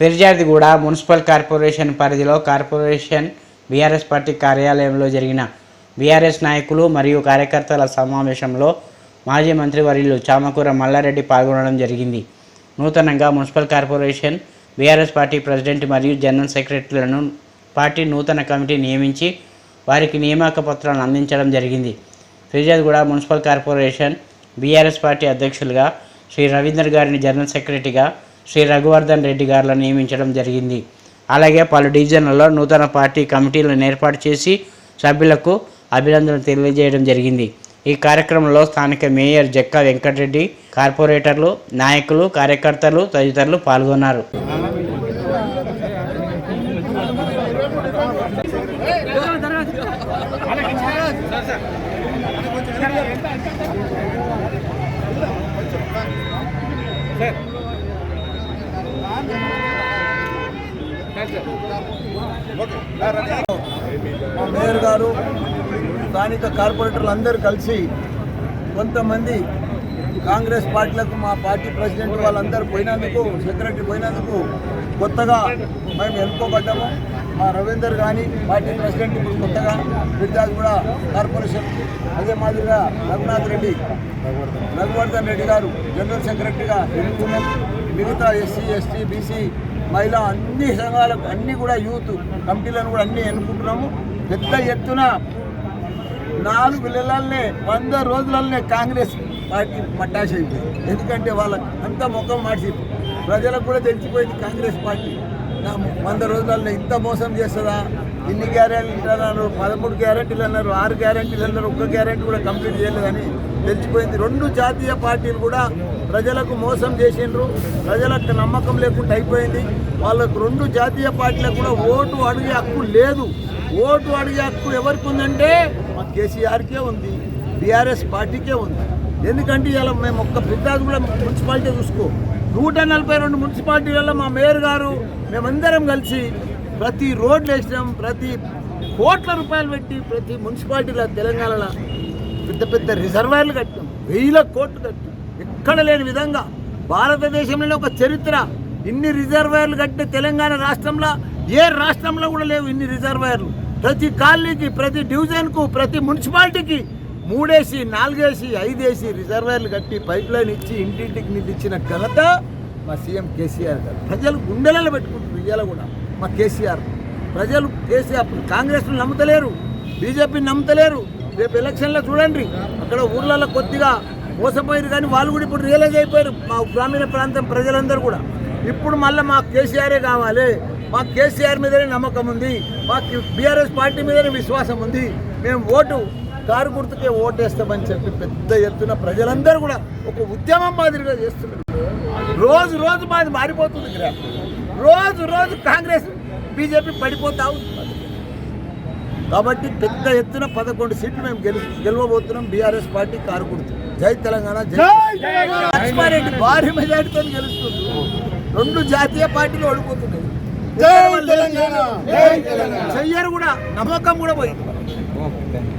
Peerzadiguda municipal corporation పరిధిలో corporation BRS party కార్యాలయంలో జరిగిన బీఆర్ఎస్ నాయకులు మరియు కార్యకర్తల సమావేశంలో మాజీ మంత్రివర్యులు చామకూర మల్లారెడ్డి పాల్గొనడం జరిగింది. నూతనంగా municipal corporation BRS party president మరియు జనరల్ సెక్రటరీలను పార్టీ నూతన కమిటీ నియమించి వారికి నియామక పత్రాలను అందించడం జరిగింది. Peerzadiguda municipal corporation BRS party అధ్యక్షులుగా శ్రీ రవీందర్ గారిని జనరల్ సెక్రటరీగా శ్రీ రఘువర్ధన్ రెడ్డి గారులను నియమించడం జరిగింది. అలాగే పలు డివిజన్లలో నూతన పార్టీ కమిటీలను ఏర్పాటు చేసి సభ్యులకు అభినందనలు తెలియజేయడం జరిగింది. ఈ కార్యక్రమంలో స్థానిక మేయర్ జక్కా వెంకటరెడ్డి కార్పొరేటర్లు నాయకులు కార్యకర్తలు తదితరులు పాల్గొన్నారు. మా మేయర్ గారు స్థానిక కార్పొరేటర్లు అందరూ కలిసి కొంతమంది కాంగ్రెస్ పార్టీలకు మా పార్టీ ప్రెసిడెంట్ వాళ్ళందరూ పోయినందుకు సెక్రటరీ పోయినందుకు కొత్తగా మేము ఎన్నుకోబడ్డాము మా రవీందర్ కానీ పార్టీ ప్రెసిడెంట్ ఇప్పుడు కొత్తగా విద్యార్థి కూడా కార్పొరేషన్ అదే మాదిరిగా రఘునాథ్ రెడ్డి రఘువర్ధన్ రెడ్డి గారు జనరల్ సెక్రటరీగా ఎన్నుకున్నాం మిగతా ఎస్సీ ఎస్టీ బీసీ మహిళా అన్ని సంఘాలకు అన్ని కూడా యూత్ కమిటీలను కూడా అన్ని ఎన్నుకుంటున్నాము. పెద్ద ఎత్తున నాలుగు నెలలనే వంద రోజులనే కాంగ్రెస్ పార్టీ మట్టాసైంది ఎందుకంటే వాళ్ళకి అంత ముఖం మార్చి ప్రజలకు కూడా తెలిసిపోయింది కాంగ్రెస్ పార్టీ. నా వంద రోజులలో ఇంత మోసం చేస్తుందా? ఇన్ని గ్యారెంటీలు అన్నారు? పదమూడు గ్యారెంటీలు అన్నారు ఆరు గ్యారెంటీలు అన్నారు ఒక్క గ్యారెంటీ కూడా కంప్లీట్ చేయలేదని తెలిసిపోయింది. రెండు జాతీయ పార్టీలు కూడా ప్రజలకు మోసం చేసిండ్రు. ప్రజలకు నమ్మకం లేకుండా అయిపోయింది. వాళ్ళకు రెండు జాతీయ పార్టీలకు కూడా ఓటు అడిగే హక్కు లేదు. ఓటు అడిగే హక్కు ఎవరికి ఉందంటే మా కేసీఆర్కే ఉంది. బీఆర్ఎస్ పార్టీకే ఉంది. ఎందుకంటే ఇలా మేము ఒక్క ఫిర్యాదు కూడా మున్సిపాలిటీ చూసుకో. నూట నలభై రెండు మున్సిపాలిటీలలో మా మేయర్ గారు మేమందరం కలిసి ప్రతి రోడ్లు వేసినాం. ప్రతి కోట్ల రూపాయలు పెట్టి ప్రతి మున్సిపాలిటీలో తెలంగాణలో పెద్ద పెద్ద రిజర్వాయర్లు కట్టడం వేల కోట్లు కట్టడం ఎక్కడ లేని విధంగా భారతదేశంలోనే ఒక చరిత్ర. ఇన్ని రిజర్వాయర్లు కట్టిన తెలంగాణ రాష్ట్రంలో ఏ రాష్ట్రంలో కూడా లేవు ఇన్ని రిజర్వాయర్లు. ప్రతి కాలనీకి ప్రతి డివిజన్కు ప్రతి మున్సిపాలిటీకి మూడేసి నాలుగేసి ఐదేసి రిజర్వాయర్లు కట్టి పైప్ లైన్ ఇచ్చి ఇంటింటికి నీళ్ళు ఇచ్చిన ఘనత మా సీఎం కేసీఆర్ గారు. ప్రజలు గుండెలలో పెట్టుకుంటున్నారు ఇవాళ కూడా మా కేసీఆర్. ప్రజలు కేసీఆర్ కాంగ్రెస్ను నమ్ముతలేరు బీజేపీని నమ్ముతలేరు రేపు ఎలక్షన్లో చూడండి. అక్కడ ఊర్లలో కొద్దిగా మోసపోయారు కానీ వాళ్ళు కూడా ఇప్పుడు రియలైజ్ అయిపోయారు మా గ్రామీణ ప్రాంతం ప్రజలందరూ కూడా. ఇప్పుడు మళ్ళీ మా కేసీఆరే కావాలి. మా కేసీఆర్ మీదనే నమ్మకం ఉంది. మాకు బీఆర్ఎస్ పార్టీ మీదనే విశ్వాసం ఉంది. మేము ఓటు కారు గుర్తుకే ఓటేస్తామని చెప్పి పెద్ద ఎత్తున ప్రజలందరూ కూడా ఒక ఉద్యమం మాదిరిగా చేస్తున్నారు. రోజు రోజు మాది మారిపోతుంది రోజు రోజు కాంగ్రెస్ బీజేపీ పడిపోతా ఉంది. కాబట్టి పెద్ద ఎత్తున పదకొండు సీట్లు మేము గెలు గెలవబోతున్నాం బీఆర్ఎస్ పార్టీ కారు గుర్తు. జై తెలంగాణ జై లక్ష్మారెడ్డి భారీ మెజార్టీతో గెలుస్తుంది. రెండు జాతీయ పార్టీలు ఓడిపోతున్నాయి. చెయ్యరు కూడా నమ్మకం కూడా పోయింది.